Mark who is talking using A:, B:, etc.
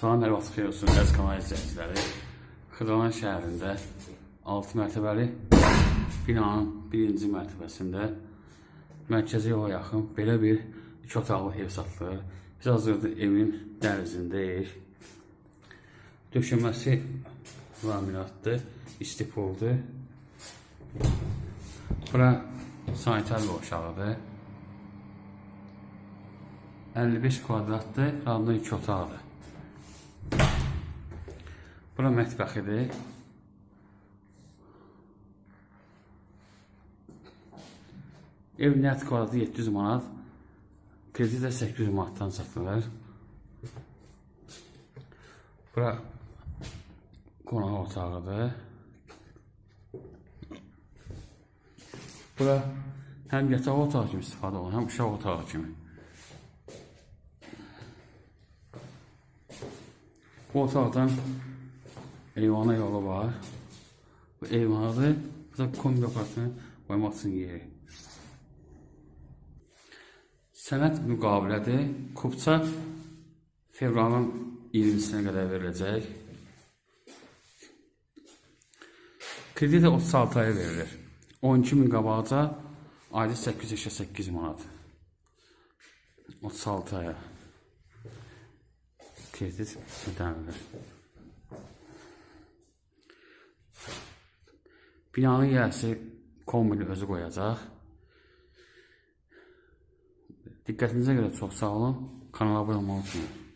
A: Salam hər vaxt xeyir olsun əziz kanal izləyiciləri. Xırdalan şəhərində 6 mərtəbəli binanın birinci mərtəbəsində mərkəzi yola yaxın belə bir iki otaqlı ev satılır. Biz hazırda evin dəhlizindəyik. Döşəməsi laminatdır, istipoldur. Bura sanitar qovşağıdır. 55 kvadratdır, qaldı 2 otaqdır. Bura mətbəxidir. Ev nət kvadratı 700 manat, kredi də 800 manatdan satılır. Bura qonaq otağıdır. Bura həm yataq otağı kimi istifadə olunur, həm uşaq otağı kimi. Bu otaqdan eyvana yolu var. Bu eyvanı da kombi apartını qoymaq üçün yeri. Sənəd müqavilədir. Kupça fevralın 20-sinə qədər veriləcək. Kredi də 36 aya verilir. 12 min qabağca ayda 888 manat. 36 aya kredit ödənilir. Binanın yiyəsi kombini özü qoyacaq. Diqqətinizə görə çox sağ olun. Kanala abunə unutmayın.